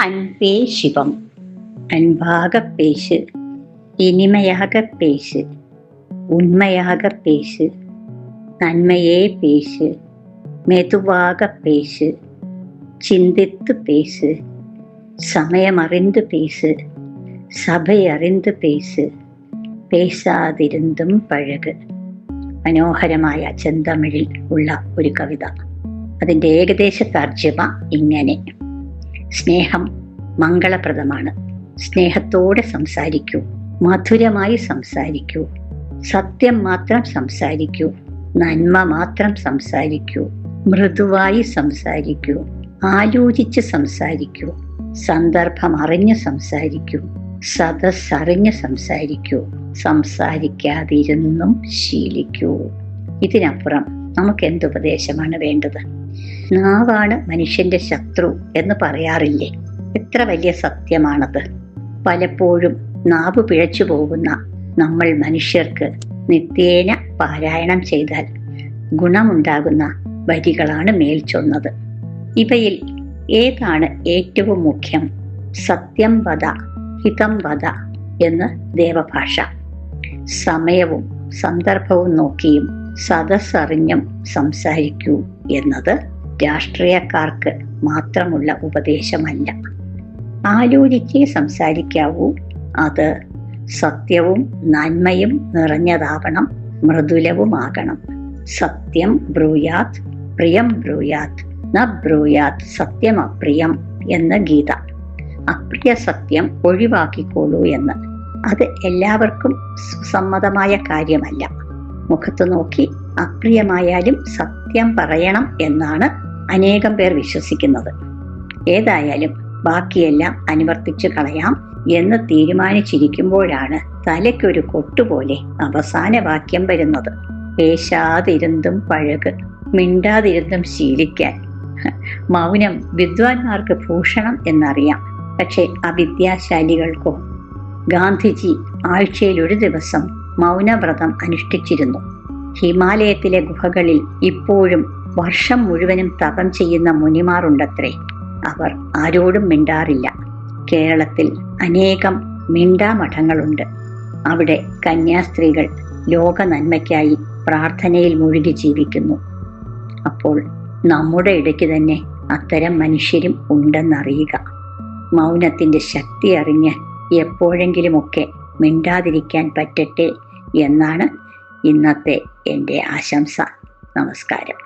അൻപേ ശിവം. അൻഭാഗപ്പേശ് ഇനിമയാകപ്പേശ് ഉന്മയാകപ്പേശ് നന്മയേ പേശ്. മെതുവാകപ്പേശ് ചിന്തിത്ത് പേശ്. സമയമറിന്ത് പേശ്. സഭയറിന്ത് പേശ്. പേശാതിരുന്തും പഴക്. മനോഹരമായ ചെന്തമിഴിൽ ഉള്ള ഒരു കവിത. അതിന്റെ ഏകദേശ തർജമ ഇങ്ങനെ. സ്നേഹം മംഗളപ്രദമാണ്. സ്നേഹത്തോടെ സംസാരിക്കൂ. മധുരമായി സംസാരിക്കൂ. സത്യം മാത്രം സംസാരിക്കൂ. നന്മ മാത്രം സംസാരിക്കൂ. മൃദുവായി സംസാരിക്കൂ. ആലോചിച്ച് സംസാരിക്കൂ. സന്ദർഭം അറിഞ്ഞ് സംസാരിക്കൂ. സദസ് അറിഞ്ഞ് സംസാരിക്കൂ. സംസാരിക്കാതിരുന്നും ശീലിക്കൂ. ഇതിനപ്പുറം നമുക്ക് എന്ത് ഉപദേശമാണ് വേണ്ടത്? നാവാണ് മനുഷ്യന്റെ ശത്രു എന്ന് പറയാറില്ലേ? എത്ര വലിയ സത്യമാണത്. പലപ്പോഴും നാവ് പിഴച്ചു പോകുന്ന നമ്മൾ മനുഷ്യർക്ക് നിത്യേന പാരായണം ചെയ്താൽ ഗുണമുണ്ടാകുന്ന വരികളാണ് മേൽ ചൊന്നത്. ഇവയിൽ ഏതാണ് ഏറ്റവും മുഖ്യം? സത്യം വധ ഹിതം വധ എന്ന് ദേവഭാഷ. സമയവും സന്ദർഭവും നോക്കിയും സദസ്സറിഞ്ഞും സംസാരിക്കൂ എന്നത് രാഷ്ട്രീയക്കാർക്ക് മാത്രമുള്ള ഉപദേശമല്ല. ആലോചിച്ച് സംസാരിക്കാവൂ. അത് സത്യവും നന്മയും നിറഞ്ഞതാവണം മൃദുലവുമാകണം. സത്യം ബ്രൂയാത് പ്രിയം ബ്രൂയാത് ന ബ്രൂയാത് സത്യം അപ്രിയം എന്ന ഗീത. അപ്രിയ സത്യം ഒഴിവാക്കിക്കോളൂ എന്ന്. അത് എല്ലാവർക്കും സുസമ്മതമായ കാര്യമല്ല. മുഖത്ത് നോക്കി അപ്രിയമായാലും സത്യം പറയണം എന്നാണ് അനേകം പേർ വിശ്വസിക്കുന്നത്. ഏതായാലും ബാക്കിയെല്ലാം അനുവർത്തിച്ചു കളയാം എന്ന് തീരുമാനിച്ചിരിക്കുമ്പോഴാണ് തലയ്ക്കൊരു കൊട്ടുപോലെ അവസാന വാക്യം വരുന്നത്. പേശാതിരുന്നും പഴക് മിണ്ടാതിരുന്നും ശീലിക്കാൻ. മൗനം വിദ്വാൻമാർക്ക് ഭൂഷണം എന്നറിയാം പക്ഷെ അവിദ്യാശാലികൾക്കോ? ഗാന്ധിജി ആഴ്ചയിൽ ഒരു ദിവസം മൗനവ്രതം അനുഷ്ഠിച്ചിരുന്നു. ഹിമാലയത്തിലെ ഗുഹകളിൽ ഇപ്പോഴും വർഷം മുഴുവനും തപം ചെയ്യുന്ന മുനിമാറുണ്ടത്രേ അവർ ആരോടും മിണ്ടാറില്ല. കേരളത്തിൽ അനേകം മിണ്ടാമഠങ്ങളുണ്ട്. അവിടെ കന്യാസ്ത്രീകൾ ലോക നന്മയ്ക്കായി പ്രാർത്ഥനയിൽ മുഴുകി ജീവിക്കുന്നു. അപ്പോൾ നമ്മുടെ ഇടയ്ക്ക് തന്നെ അത്തരം മനുഷ്യരും ഉണ്ടെന്നറിയുക. മൗനത്തിന്റെ ശക്തി അറിഞ്ഞ് എപ്പോഴെങ്കിലുമൊക്കെ മിണ്ടാതിരിക്കാൻ പറ്റട്ടെ എന്നാണ് ഇന്നത്തെ എന്റെ ആശംസ. നമസ്കാരം.